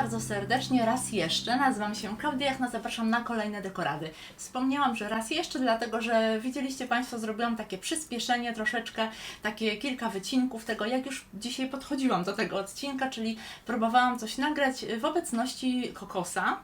Bardzo serdecznie raz jeszcze. Nazywam się Klaudia Jachna, zapraszam na kolejne dekorady. Wspomniałam, że raz jeszcze, dlatego że widzieliście Państwo, zrobiłam takie przyspieszenie troszeczkę, takie kilka wycinków tego, jak już dzisiaj podchodziłam do tego odcinka, czyli próbowałam coś nagrać w obecności kokosa.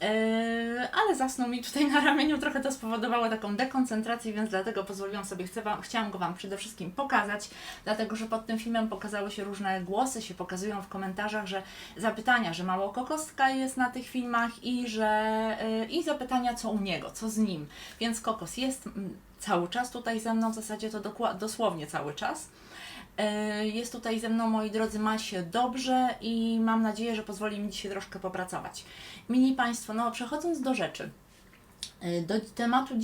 Yy, ale zasnął mi tutaj na ramieniu, trochę to spowodowało taką dekoncentrację, więc dlatego pozwoliłam sobie, chcę wam, chciałam go Wam przede wszystkim pokazać, dlatego że pod tym filmem pokazały się różne głosy, się pokazują w komentarzach, że zapytania, że mało kokostka jest na tych filmach i że yy, i zapytania co u niego, co z nim, więc kokos jest mm, cały czas tutaj ze mną, w zasadzie to dosłownie cały czas. E, Jest tutaj ze mną, moi drodzy, ma się dobrze i mam nadzieję, że pozwoli mi dzisiaj troszkę popracować. Mili Państwo, no przechodząc do rzeczy, e, do tematu e,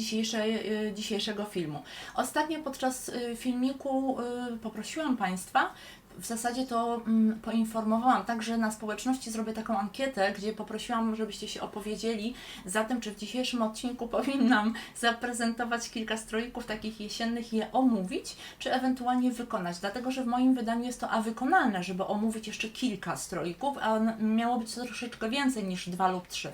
dzisiejszego filmu. Ostatnio podczas filmiku poprosiłam Państwa, w zasadzie to mm, poinformowałam także na społeczności zrobię taką ankietę, gdzie poprosiłam, żebyście się opowiedzieli za tym, czy w dzisiejszym odcinku powinnam zaprezentować kilka stroików takich jesiennych i je omówić, czy ewentualnie wykonać. Dlatego, że w moim wydaniu jest to a wykonalne, żeby omówić jeszcze kilka stroików, a miało być troszeczkę więcej niż dwa lub trzy.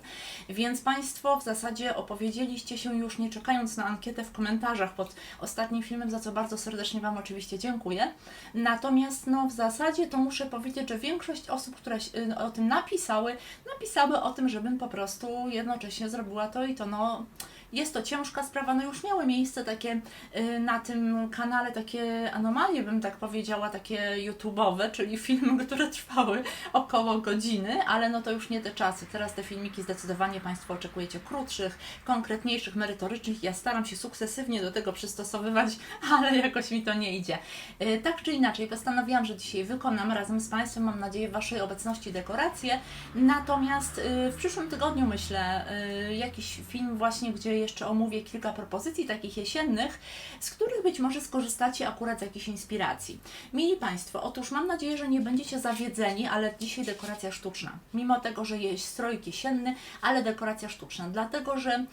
Więc Państwo w zasadzie opowiedzieliście się już nie czekając na ankietę w komentarzach pod ostatnim filmem, za co bardzo serdecznie Wam oczywiście dziękuję. Natomiast no w zasadzie to muszę powiedzieć, że większość osób, które y, o tym napisały, napisały o tym, żebym po prostu jednocześnie zrobiła to i to. No, jest to ciężka sprawa, no już miały miejsce takie y, na tym kanale takie anomalie, bym tak powiedziała, takie YouTube'owe, czyli filmy, które trwały około godziny, ale no to już nie te czasy. Teraz te filmiki zdecydowanie Państwo oczekujecie krótszych, konkretniejszych, merytorycznych. Ja staram się sukcesywnie do tego przystosowywać, ale jakoś mi to nie idzie. Y, Tak czy inaczej, postanowiłam, że dzisiaj wykonam razem z Państwem, mam nadzieję, Waszej obecności dekoracje. Natomiast y, w przyszłym tygodniu myślę, jakiś film właśnie, gdzie jeszcze omówię kilka propozycji takich jesiennych, z których być może skorzystacie akurat z jakiejś inspiracji. Mili Państwo, otóż mam nadzieję, że nie będziecie zawiedzeni, ale dzisiaj dekoracja sztuczna. Mimo tego, że jest strojk jesienny, ale dekoracja sztuczna. Dlatego, że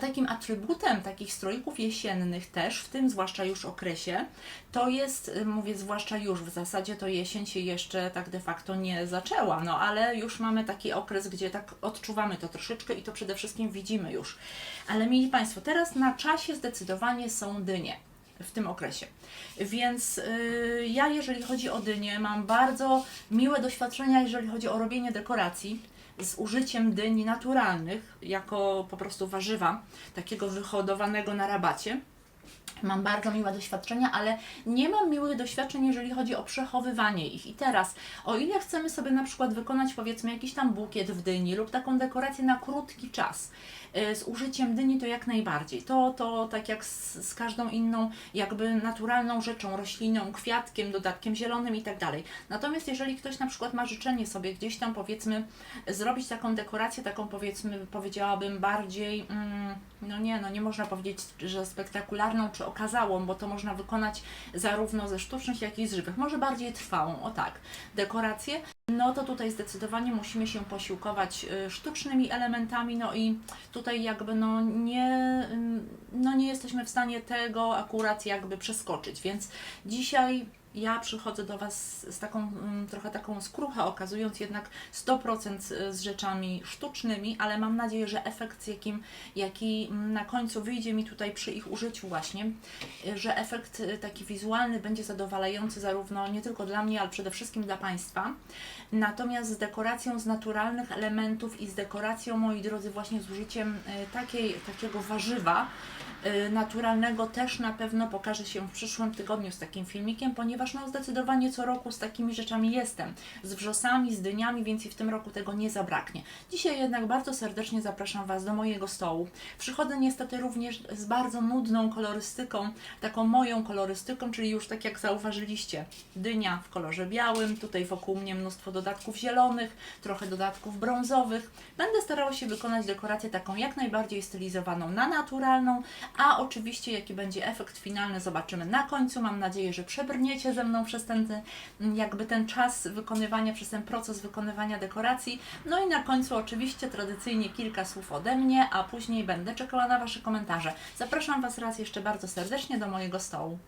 takim atrybutem takich strojków jesiennych też, w tym zwłaszcza już okresie, to jest, y, mówię zwłaszcza już, w zasadzie to jesień się jeszcze tak de facto nie zaczęła, no ale już mamy taki okres, gdzie tak odczuwamy to troszeczkę i to przede wszystkim widzimy już. Ale mili Państwo, teraz na czasie zdecydowanie są dynie w tym okresie. Więc yy, ja, jeżeli chodzi o dynie, mam bardzo miłe doświadczenia, jeżeli chodzi o robienie dekoracji z użyciem dyni naturalnych, jako po prostu warzywa, takiego wyhodowanego na rabacie. Mam bardzo miłe doświadczenia, ale nie mam miłych doświadczeń, jeżeli chodzi o przechowywanie ich. I teraz, o ile chcemy sobie na przykład wykonać powiedzmy jakiś tam bukiet w dyni lub taką dekorację na krótki czas z użyciem dyni, to jak najbardziej. To, to tak jak z, z każdą inną jakby naturalną rzeczą, rośliną, kwiatkiem, dodatkiem zielonym i tak dalej. Natomiast jeżeli ktoś na przykład ma życzenie sobie gdzieś tam powiedzmy zrobić taką dekorację, taką powiedzmy powiedziałabym bardziej, mm, no nie, no nie można powiedzieć, że spektakularną czy okazałą, bo to można wykonać zarówno ze sztucznych, jak i z żywych. Może bardziej trwałą, o tak, dekorację. No to tutaj zdecydowanie musimy się posiłkować y, sztucznymi elementami, no i tutaj jakby no nie, no nie jesteśmy w stanie tego akurat jakby przeskoczyć, więc dzisiaj ja przychodzę do Was z taką mm, trochę taką skruchę, okazując jednak 100% z rzeczami sztucznymi, ale mam nadzieję, że efekt, jakim, jaki mm, na końcu wyjdzie mi tutaj przy ich użyciu właśnie, że efekt y, taki wizualny będzie zadowalający zarówno nie tylko dla mnie, ale przede wszystkim dla Państwa. Natomiast z dekoracją z naturalnych elementów i z dekoracją, moi drodzy, właśnie z użyciem y, takiej, takiego warzywa, naturalnego też na pewno pokaże się w przyszłym tygodniu z takim filmikiem, ponieważ no zdecydowanie co roku z takimi rzeczami jestem. Z wrzosami, z dyniami, więc i w tym roku tego nie zabraknie. Dzisiaj jednak bardzo serdecznie zapraszam Was do mojego stołu. Przychodzę niestety również z bardzo nudną kolorystyką, taką moją kolorystyką, czyli już tak jak zauważyliście, dynia w kolorze białym, tutaj wokół mnie mnóstwo dodatków zielonych, trochę dodatków brązowych. Będę starała się wykonać dekorację taką jak najbardziej stylizowaną na naturalną, a oczywiście jaki będzie efekt finalny zobaczymy na końcu. Mam nadzieję, że przebrniecie ze mną przez ten, jakby ten czas wykonywania, przez ten proces wykonywania dekoracji. No i na końcu oczywiście tradycyjnie kilka słów ode mnie, a później będę czekała na Wasze komentarze. Zapraszam Was raz jeszcze bardzo serdecznie do mojego stołu.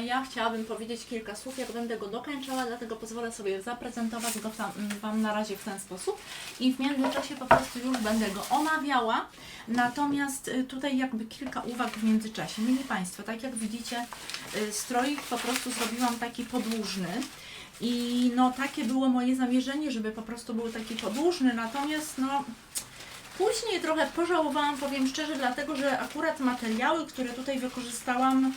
Ja chciałabym powiedzieć kilka słów, jak będę go dokończała, dlatego pozwolę sobie zaprezentować go tam, Wam na razie w ten sposób i w międzyczasie po prostu już będę go omawiała. Natomiast y, tutaj jakby kilka uwag w międzyczasie. Mili Państwo, tak jak widzicie, y, stroik po prostu zrobiłam taki podłużny. I no takie było moje zamierzenie, żeby po prostu był taki podłużny, natomiast no później trochę pożałowałam, powiem szczerze, dlatego że akurat materiały, które tutaj wykorzystałam,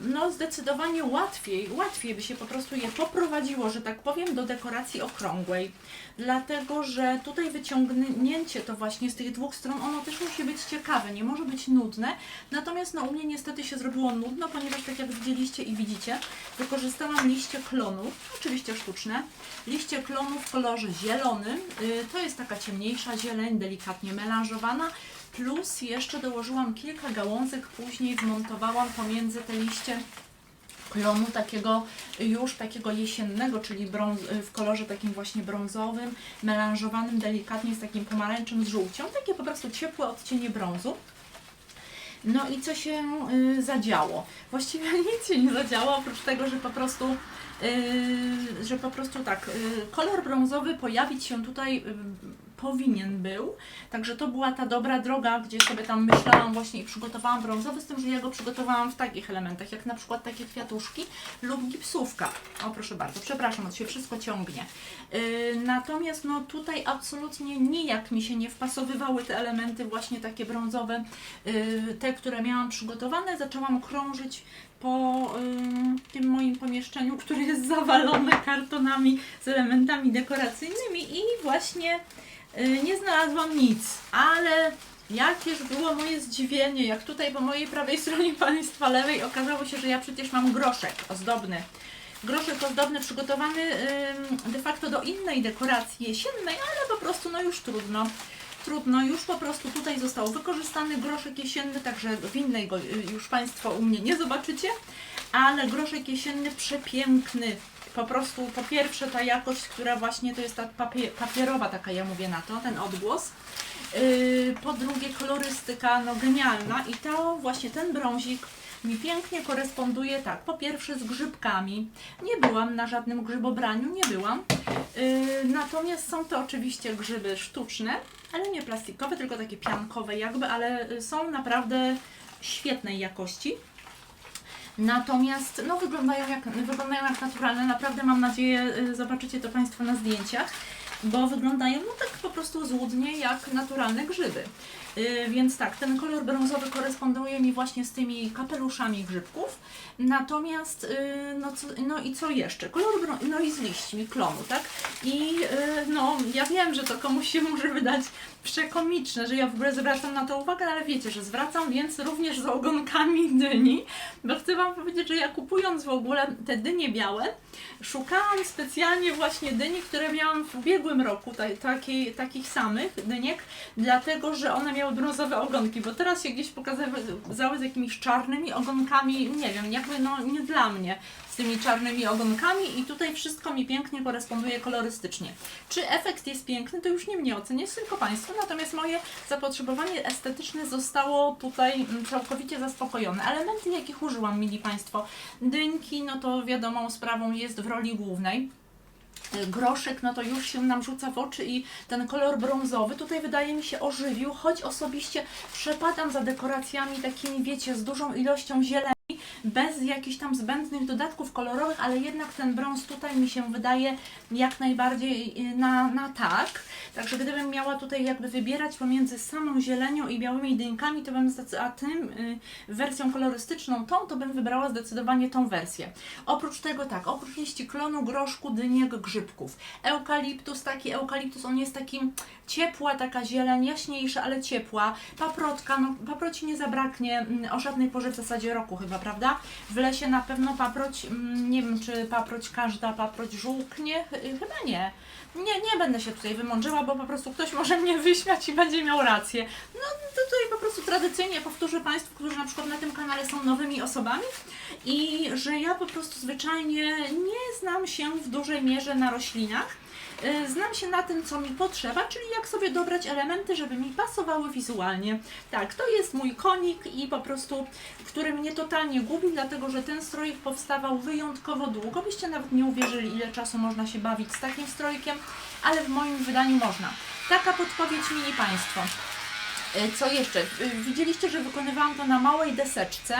no zdecydowanie łatwiej, łatwiej by się po prostu je poprowadziło, że tak powiem, do dekoracji okrągłej. Dlatego, że tutaj wyciągnięcie to właśnie z tych dwóch stron, ono też musi być ciekawe, nie może być nudne. Natomiast no u mnie niestety się zrobiło nudno, ponieważ tak jak widzieliście i widzicie, wykorzystałam liście klonów, oczywiście sztuczne, liście klonów w kolorze zielonym. Yy, to jest taka ciemniejsza zieleń, delikatnie melanżowana. Plus jeszcze dołożyłam kilka gałązek, później wmontowałam pomiędzy te liście klonu takiego już takiego jesiennego, czyli brąz, w kolorze takim właśnie brązowym, melanżowanym delikatnie z takim pomarańczem z żółcią, takie po prostu ciepłe odcienie brązu. No i co się y, zadziało? Właściwie nic się nie zadziało, oprócz tego, że po prostu y, że po prostu tak, y, kolor brązowy pojawić się tutaj y, powinien był. Także to była ta dobra droga, gdzie sobie tam myślałam właśnie i przygotowałam brązowy, z tym, że ja go przygotowałam w takich elementach, jak na przykład takie kwiatuszki lub gipsówka. O proszę bardzo, przepraszam, to się wszystko ciągnie. Yy, natomiast no tutaj absolutnie nijak mi się nie wpasowywały te elementy właśnie takie brązowe, yy, te, które miałam przygotowane. Zaczęłam krążyć po ym, tym moim pomieszczeniu, które jest zawalone kartonami z elementami dekoracyjnymi i właśnie y, nie znalazłam nic, ale jakież było moje zdziwienie, jak tutaj po mojej prawej stronie Państwa lewej okazało się, że ja przecież mam groszek ozdobny. Groszek ozdobny przygotowany de facto do innej dekoracji jesiennej, ale po prostu no już trudno. Trudno, już po prostu tutaj został wykorzystany groszek jesienny, także w innej go y, już Państwo u mnie nie zobaczycie, ale groszek jesienny przepiękny. Po prostu po pierwsze ta jakość, która właśnie to jest ta papie, papierowa taka, ja mówię na to, ten odgłos. Yy, po drugie kolorystyka, no genialna i to właśnie ten brązik mi pięknie koresponduje tak, po pierwsze z grzybkami. Nie byłam na żadnym grzybobraniu, nie byłam. Yy, natomiast są to oczywiście grzyby sztuczne, ale nie plastikowe, tylko takie piankowe jakby, ale są naprawdę świetnej jakości. Natomiast no, wyglądają, jak, wyglądają jak naturalne. Naprawdę mam nadzieję, y, zobaczycie to Państwo na zdjęciach, bo wyglądają no tak po prostu złudnie jak naturalne grzyby. Yy, więc tak, ten kolor brązowy koresponduje mi właśnie z tymi kapeluszami grzybków. Natomiast, yy, no, co, no i co jeszcze? Kolor brą- no i z liśćmi klonu, tak? I yy, no, ja wiem, że to komuś się może wydać przekomiczne, że ja w ogóle zwracam na to uwagę, ale wiecie, że zwracam więc również z ogonkami dyni, bo chcę Wam powiedzieć, że ja kupując w ogóle te dynie białe, szukałam specjalnie właśnie dyni, które miałam w ubiegłym roku, ta, takiej, takich samych dyniek, dlatego, że one miały brązowe ogonki, bo teraz się gdzieś pokazały z jakimiś czarnymi ogonkami, nie wiem, jakby no nie dla mnie z tymi czarnymi ogonkami i tutaj wszystko mi pięknie koresponduje kolorystycznie. Czy efekt jest piękny, to już nie mnie oceniać, tylko Państwo, natomiast moje zapotrzebowanie estetyczne zostało tutaj mm, całkowicie zaspokojone. Elementy, jakich użyłam, mili Państwo, dynki, no to wiadomą sprawą jest w roli głównej groszek, no to już się nam rzuca w oczy i ten kolor brązowy tutaj wydaje mi się ożywił, choć osobiście przepadam za dekoracjami takimi, wiecie, z dużą ilością zieleni, bez jakichś tam zbędnych dodatków kolorowych, ale jednak ten brąz tutaj mi się wydaje jak najbardziej y, na, na tak. Także gdybym miała tutaj jakby wybierać pomiędzy samą zielenią i białymi dynkami, to bym a tym y, wersją kolorystyczną tą, to bym wybrała zdecydowanie tą wersję. Oprócz tego tak, oprócz liści klonu, groszku, dyniek, grzybków. Eukaliptus, taki eukaliptus, on jest takim ciepła, taka zieleń, jaśniejsza, ale ciepła. Paprotka, no paproci nie zabraknie mm, o żadnej porze w zasadzie roku chyba, prawda? W lesie na pewno paproć, mm, nie wiem czy paproć każda paproć żółknie, Chy- chyba nie. Nie, nie będę się tutaj wymądrzyła, bo po prostu ktoś może mnie wyśmiać i będzie miał rację. No to tutaj po prostu tradycyjnie powtórzę Państwu, którzy na przykład na tym kanale są nowymi osobami i że ja po prostu zwyczajnie nie znam się w dużej mierze na roślinach. Y, znam się na tym, co mi potrzeba, czyli jak sobie dobrać elementy, żeby mi pasowały wizualnie. Tak, to jest mój konik i po prostu, który mnie totalnie gubi, dlatego że ten stroik powstawał wyjątkowo długo. Byście nawet nie uwierzyli, ile czasu można się bawić z takim strojkiem, ale w moim wydaniu można. Taka podpowiedź mini Państwo. E, Co jeszcze? E, Widzieliście, że wykonywałam to na małej deseczce.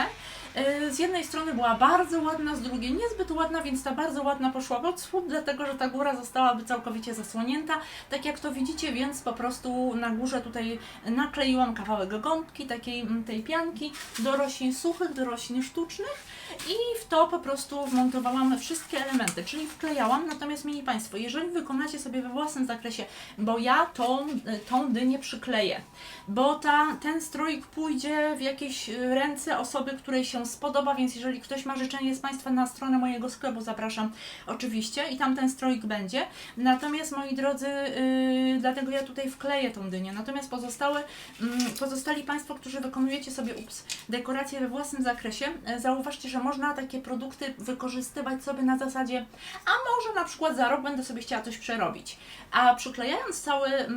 E, Z jednej strony była bardzo ładna, z drugiej niezbyt ładna, więc ta bardzo ładna poszła pod spód, dlatego że ta góra zostałaby całkowicie zasłonięta, tak jak to widzicie, więc po prostu na górze tutaj nakleiłam kawałek gąbki, takiej mm, tej pianki. Do roślin suchych, do roślin sztucznych i w to po prostu wmontowałam wszystkie elementy, czyli wklejałam. Natomiast mieli Państwo, jeżeli wykonacie sobie we własnym zakresie, bo ja tą, tą dynię przykleję, bo ta, ten stroik pójdzie w jakieś y, ręce osoby, której się spodoba, więc jeżeli ktoś ma życzenie z Państwa na stronę mojego sklepu, zapraszam oczywiście i tam ten stroik będzie. Natomiast moi drodzy, yy, dlatego ja tutaj wkleję tą dynię. Natomiast pozostałe, mm, pozostali Państwo, którzy wykonujecie sobie ups, dekoracje we własnym zakresie, e, zauważcie, że można takie produkty wykorzystywać sobie na zasadzie, a może na przykład za rok będę sobie chciała coś przerobić. A przyklejając cały, e,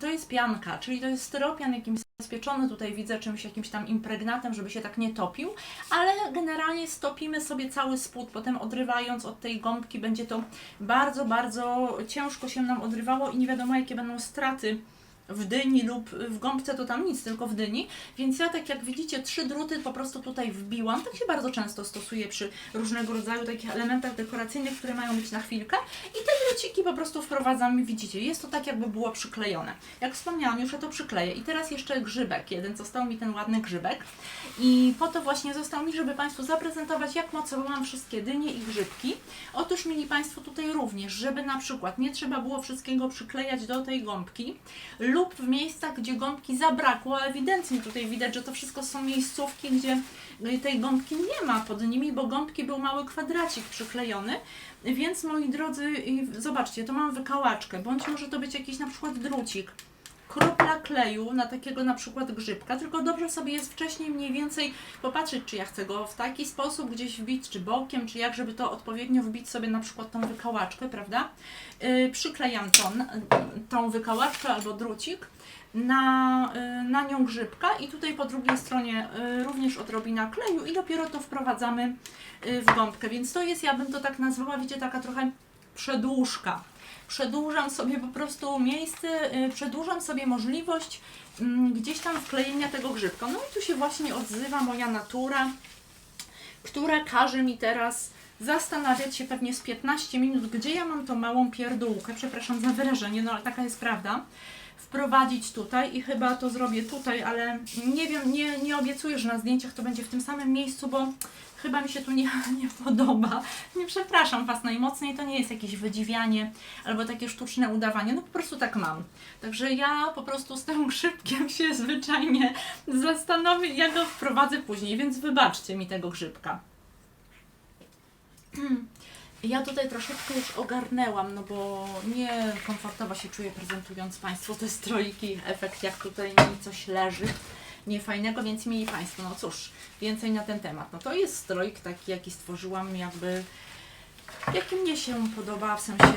to jest pianka, czyli to jest styropian jakimś zabezpieczony, tutaj widzę czymś jakimś tam impregnatem, żeby się tak nie topił, ale generalnie stopimy sobie cały spód, potem odrywając od tej gąbki będzie to bardzo, bardzo ciężko się nam odrywało i nie wiadomo jakie będą straty w dyni lub w gąbce to tam nic, tylko w dyni. Więc ja tak jak widzicie, trzy druty po prostu tutaj wbiłam. Tak się bardzo często stosuje przy różnego rodzaju takich elementach dekoracyjnych, które mają być na chwilkę. I te druciki po prostu wprowadzam i widzicie, jest to tak jakby było przyklejone. Jak wspomniałam, już ja to przykleję. I teraz jeszcze grzybek, jeden został mi ten ładny grzybek. I po to właśnie został mi, żeby Państwu zaprezentować, jak mocowałam wszystkie dynie i grzybki. Otóż mieli Państwo tutaj również, żeby na przykład nie trzeba było wszystkiego przyklejać do tej gąbki lub w miejscach, gdzie gąbki zabrakło, ewidentnie tutaj widać, że to wszystko są miejscówki, gdzie y, tej gąbki nie ma pod nimi, bo gąbki był mały kwadracik przyklejony, więc moi drodzy, zobaczcie, to mam wykałaczkę, bądź może to być jakiś na przykład drucik, kropla kleju na takiego na przykład grzybka, tylko dobrze sobie jest wcześniej mniej więcej popatrzeć, czy ja chcę go w taki sposób gdzieś wbić, czy bokiem, czy jak, żeby to odpowiednio wbić sobie na przykład tą wykałaczkę, prawda? Yy, przyklejam tą, tą wykałaczkę albo drucik na, y, na nią grzybka i tutaj po drugiej stronie y, również odrobina kleju i dopiero to wprowadzamy y, w gąbkę, więc to jest, ja bym to tak nazwała, wiecie, taka trochę przedłużka. Przedłużam sobie po prostu miejsce, y, przedłużam sobie możliwość mm, gdzieś tam wklejenia tego grzybka. No i tu się właśnie odzywa moja natura, która każe mi teraz zastanawiać się pewnie z 15 minut, gdzie ja mam tą małą pierdółkę, przepraszam za wyrażenie, no ale taka jest prawda, wprowadzić tutaj i chyba to zrobię tutaj, ale nie wiem, nie, nie obiecuję, że na zdjęciach to będzie w tym samym miejscu, bo chyba mi się tu nie, nie podoba. Nie przepraszam Was najmocniej, to nie jest jakieś wydziwianie albo takie sztuczne udawanie, no po prostu tak mam. Także ja po prostu z tym grzybkiem się zwyczajnie zastanowię, jak go wprowadzę później, więc wybaczcie mi tego grzybka. Ja tutaj troszeczkę już ogarnęłam, no bo nie komfortowo się czuję prezentując Państwu te strojki, efekt jak tutaj mi coś leży niefajnego, więc mieli Państwo, no cóż, więcej na ten temat. No to jest strojk taki, jaki stworzyłam jakby, jaki mnie się podoba, w sensie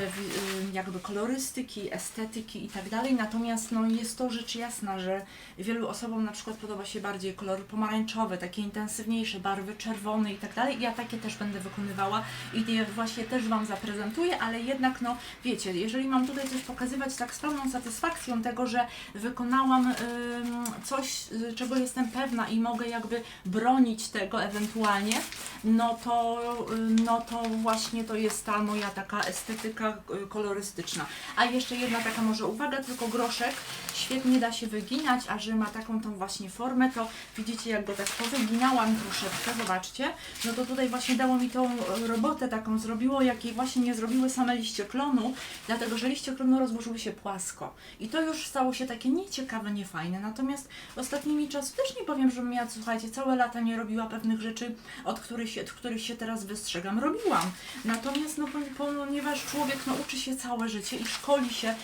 jakby kolorystyki, estetyki i tak dalej, natomiast no jest to rzecz jasna, że wielu osobom na przykład podoba się bardziej kolory pomarańczowe, takie intensywniejsze, barwy czerwone i tak dalej. Ja takie też będę wykonywała i je właśnie też Wam zaprezentuję, ale jednak no wiecie, jeżeli mam tutaj coś pokazywać tak z pełną satysfakcją tego, że wykonałam ym, coś, czego jestem pewna i mogę jakby bronić tego ewentualnie, no to, y, no to właśnie to jest ta moja taka estetyka y, kolorystyczna. A jeszcze jedna taka może uwaga, tylko groszek. Świetnie da się wyginać, a że ma taką tą właśnie formę, to widzicie jak go tak powyginałam troszeczkę, zobaczcie, no to tutaj właśnie dało mi tą e, robotę taką zrobiło, jakiej właśnie nie zrobiły same liście klonu, dlatego że liście klonu rozłożyły się płasko. I to już stało się takie nieciekawe, niefajne, natomiast ostatnimi czasy też nie powiem, żebym ja, słuchajcie, całe lata nie robiła pewnych rzeczy, od których się, od których się teraz wystrzegam, robiłam, natomiast no po- ponieważ człowiek no, uczy się całe życie i szkoli się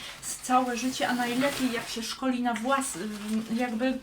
całe życie, a najlepiej jak się szkoli na włas, jakby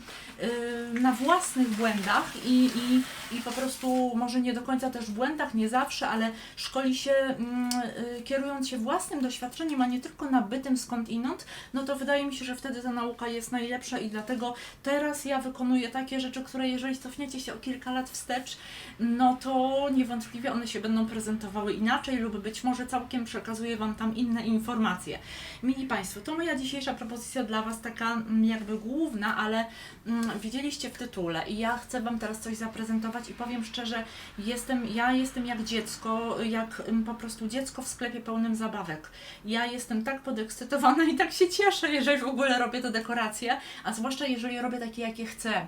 na własnych błędach i, i, i po prostu może nie do końca też błędach, nie zawsze, ale szkoli się mm, y, kierując się własnym doświadczeniem, a nie tylko nabytym skądinąd, no to wydaje mi się, że wtedy ta nauka jest najlepsza i dlatego teraz ja wykonuję takie rzeczy, które jeżeli cofniecie się o kilka lat wstecz, no to niewątpliwie one się będą prezentowały inaczej lub być może całkiem przekazuję Wam tam inne informacje. Mili Państwo, to moja dzisiejsza propozycja dla Was taka mm, jakby główna, ale mm, widzieliście w tytule i ja chcę Wam teraz coś zaprezentować i powiem szczerze, jestem, ja jestem jak dziecko, jak mm, po prostu dziecko w sklepie pełnym zabawek. Ja jestem tak podekscytowana i tak się cieszę, jeżeli w ogóle robię te dekoracje, a zwłaszcza jeżeli robię takie, jakie chcę.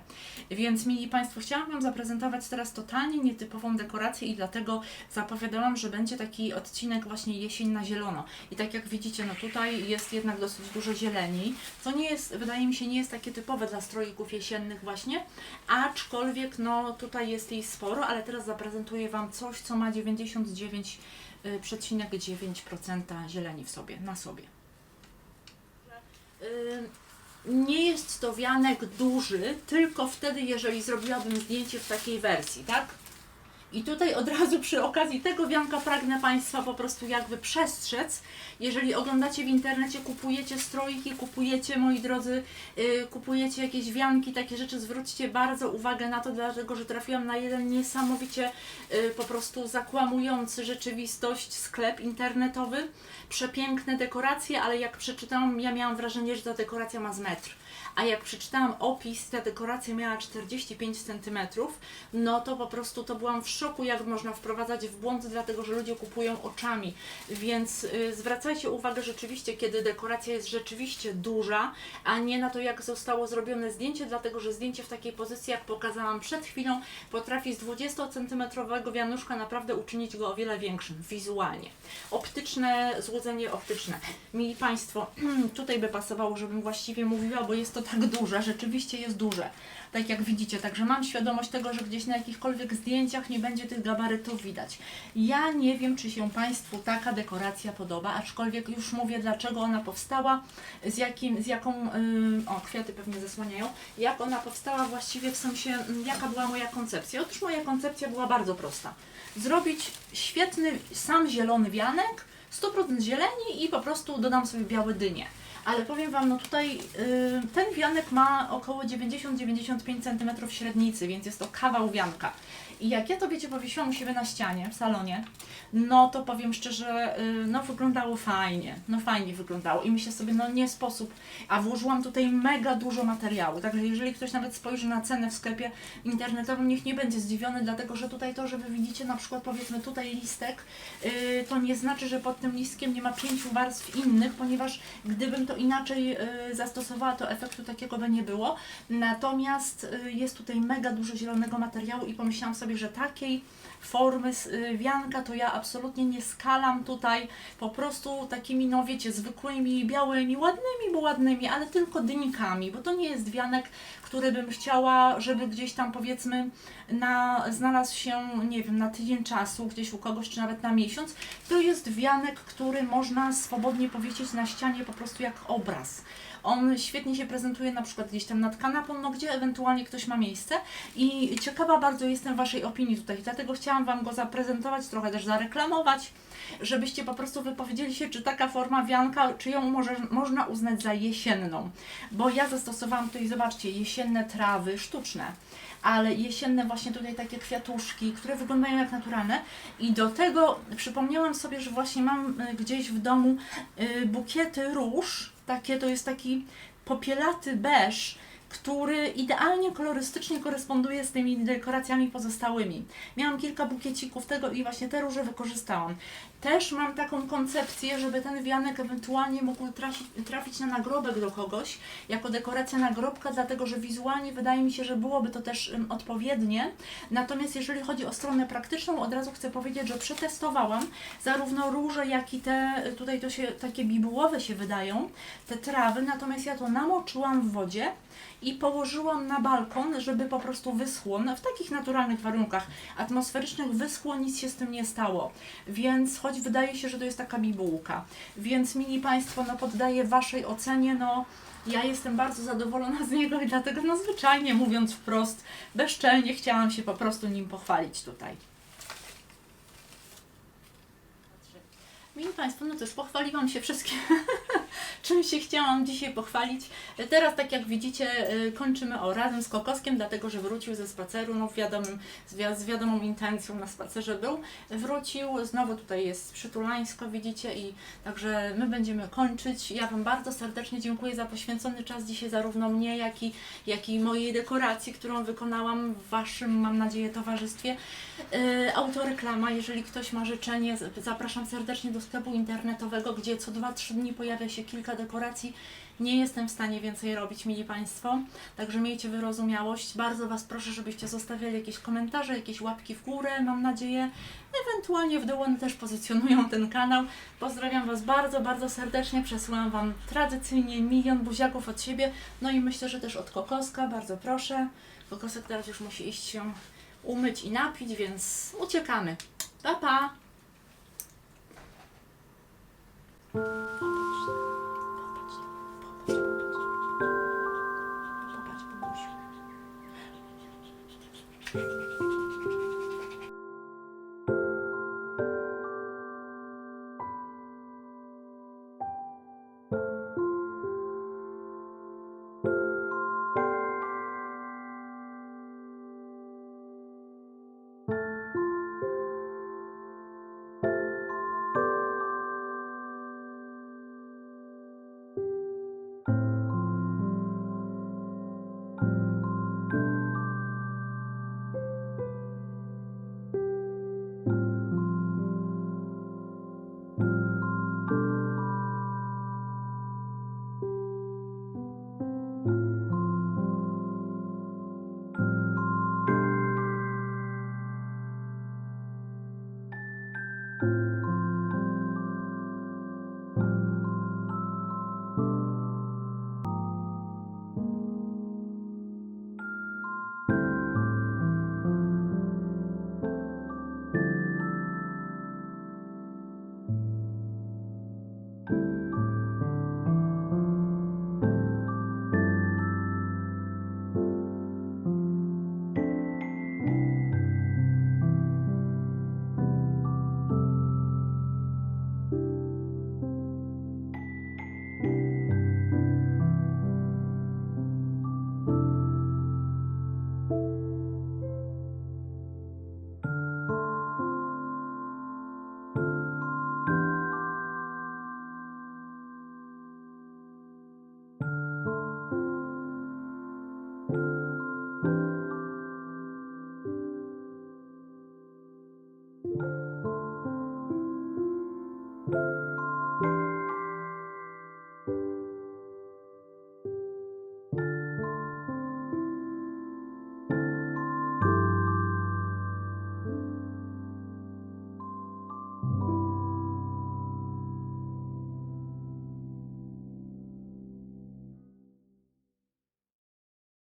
Więc mili Państwo, chciałam Wam zaprezentować teraz totalnie nietypową dekorację i dlatego zapowiadałam, że będzie taki odcinek właśnie jesień na zielono. I tak jak widzicie, no tutaj jest jednak dosyć dużo zieleni, co nie jest, wydaje mi się, nie jest takie typowe dla stroików jesiennych właśnie, aczkolwiek no tutaj jest jej sporo, ale teraz zaprezentuję Wam coś, co ma 99,9% zieleni w sobie, na sobie. Ym, nie jest to wianek duży, tylko wtedy, jeżeli zrobiłabym zdjęcie w takiej wersji, tak? I tutaj od razu przy okazji tego wianka pragnę Państwa po prostu jakby przestrzec. Jeżeli oglądacie w internecie, kupujecie stroiki, kupujecie, moi drodzy, yy, kupujecie jakieś wianki, takie rzeczy, zwróćcie bardzo uwagę na to, dlatego że trafiłam na jeden niesamowicie yy, po prostu zakłamujący rzeczywistość sklep internetowy. Przepiękne dekoracje, ale jak przeczytałam, ja miałam wrażenie, że ta dekoracja ma z metr. A jak przeczytałam opis, ta dekoracja miała 45 cm, no to po prostu to byłam w szoku, jak można wprowadzać w błąd, dlatego że ludzie kupują oczami. Więc y, zwracajcie uwagę rzeczywiście, kiedy dekoracja jest rzeczywiście duża, a nie na to, jak zostało zrobione zdjęcie, dlatego że zdjęcie w takiej pozycji, jak pokazałam przed chwilą, potrafi z 20 cm wianuszka naprawdę uczynić go o wiele większym wizualnie. Optyczne, złudzenie optyczne. Mili Państwo, tutaj by pasowało, żebym właściwie mówiła, bo jest to tak duże, rzeczywiście jest duże. Tak jak widzicie, także mam świadomość tego, że gdzieś na jakichkolwiek zdjęciach nie będzie tych gabarytów widać. Ja nie wiem, czy się Państwu taka dekoracja podoba, aczkolwiek już mówię, dlaczego ona powstała, z, jakim, z jaką, ym, o kwiaty pewnie zasłaniają, jak ona powstała właściwie w sensie, ym, jaka była moja koncepcja. Otóż moja koncepcja była bardzo prosta. Zrobić świetny, sam zielony wianek, 100% zieleni i po prostu dodam sobie białe dynie. Ale powiem Wam, no tutaj y, ten wianek ma około 90-95 cm średnicy, więc jest to kawał wianka. I jak ja to wiecie, powiesiłam u siebie na ścianie w salonie, no to powiem szczerze, y, no wyglądało fajnie, no fajnie wyglądało i myślę sobie, no nie sposób, a włożyłam tutaj mega dużo materiału, także jeżeli ktoś nawet spojrzy na cenę w sklepie internetowym, niech nie będzie zdziwiony, dlatego że tutaj to, że Wy widzicie na przykład powiedzmy tutaj listek, y, to nie znaczy, że pod tym listkiem nie ma pięciu warstw innych, ponieważ gdybym to inaczej y, zastosowała, to efektu takiego by nie było. Natomiast jest tutaj mega dużo zielonego materiału i pomyślałam sobie, że takiej formy y, wianka to ja absolutnie nie skalam tutaj po prostu takimi, no wiecie, zwykłymi, białymi, ładnymi, bo ładnymi, ale tylko dynikami, bo to nie jest wianek, który bym chciała, żeby gdzieś tam powiedzmy na, znalazł się, nie wiem, na tydzień czasu, gdzieś u kogoś, czy nawet na miesiąc. To jest wianek, który można swobodnie powiesić na ścianie po prostu jak obraz. On świetnie się prezentuje na przykład gdzieś tam nad kanapą, no gdzie ewentualnie ktoś ma miejsce. I ciekawa bardzo jestem Waszej opinii tutaj, dlatego chciałam Wam go zaprezentować, trochę też zareklamować, żebyście po prostu wypowiedzieli się, czy taka forma wianka, czy ją może, można uznać za jesienną, bo ja zastosowałam tutaj, zobaczcie, jesienne trawy sztuczne, ale jesienne właśnie tutaj takie kwiatuszki, które wyglądają jak naturalne. I do tego przypomniałam sobie, że właśnie mam y, gdzieś w domu y, bukiety róż, takie to jest taki popielaty beż, który idealnie kolorystycznie koresponduje z tymi dekoracjami pozostałymi. Miałam kilka bukiecików tego i właśnie te róże wykorzystałam. Też mam taką koncepcję, żeby ten wianek ewentualnie mógł trafić, trafić na nagrobek do kogoś, jako dekoracja nagrobka, dlatego że wizualnie wydaje mi się, że byłoby to też ym, odpowiednie. Natomiast jeżeli chodzi o stronę praktyczną, od razu chcę powiedzieć, że przetestowałam zarówno róże, jak i te, tutaj to się takie bibułowe się wydają, te trawy, natomiast ja to namoczyłam w wodzie i położyłam na balkon, żeby po prostu wyschło. No, w takich naturalnych warunkach atmosferycznych wyschło, nic się z tym nie stało. Więc choć wydaje się, że to jest taka bibułka. Więc mili Państwo, no poddaję Waszej ocenie, no Ja jestem bardzo zadowolona z niego i dlatego no zwyczajnie mówiąc wprost, bezczelnie chciałam się po prostu nim pochwalić tutaj. Mili Państwo, no cóż, pochwaliłam się wszystkim, czym się chciałam dzisiaj pochwalić. Teraz, tak jak widzicie, y, kończymy o razem z Kokoskiem, dlatego że wrócił ze spaceru, no wiadomym, z, wi- z wiadomą intencją na spacerze był. Wrócił, znowu tutaj jest przytulańsko, widzicie, i także my będziemy kończyć. Ja Wam bardzo serdecznie dziękuję za poświęcony czas dzisiaj, zarówno mnie, jak i, jak i mojej dekoracji, którą wykonałam w Waszym, mam nadzieję, towarzystwie. Yy, autoreklama, jeżeli ktoś ma życzenie, zapraszam serdecznie do sklepu internetowego, gdzie co 2-3 dni pojawia się kilka dekoracji. Nie jestem w stanie więcej robić, mili Państwo, także miejcie wyrozumiałość. Bardzo Was proszę, żebyście zostawiali jakieś komentarze, jakieś łapki w górę, mam nadzieję. Ewentualnie w dół one też pozycjonują ten kanał. Pozdrawiam Was bardzo, bardzo serdecznie. Przesyłam Wam tradycyjnie milion buziaków od siebie. No i myślę, że też od Kokoska, bardzo proszę. Kokosek teraz już musi iść się umyć i napić, więc uciekamy. Pa, pa!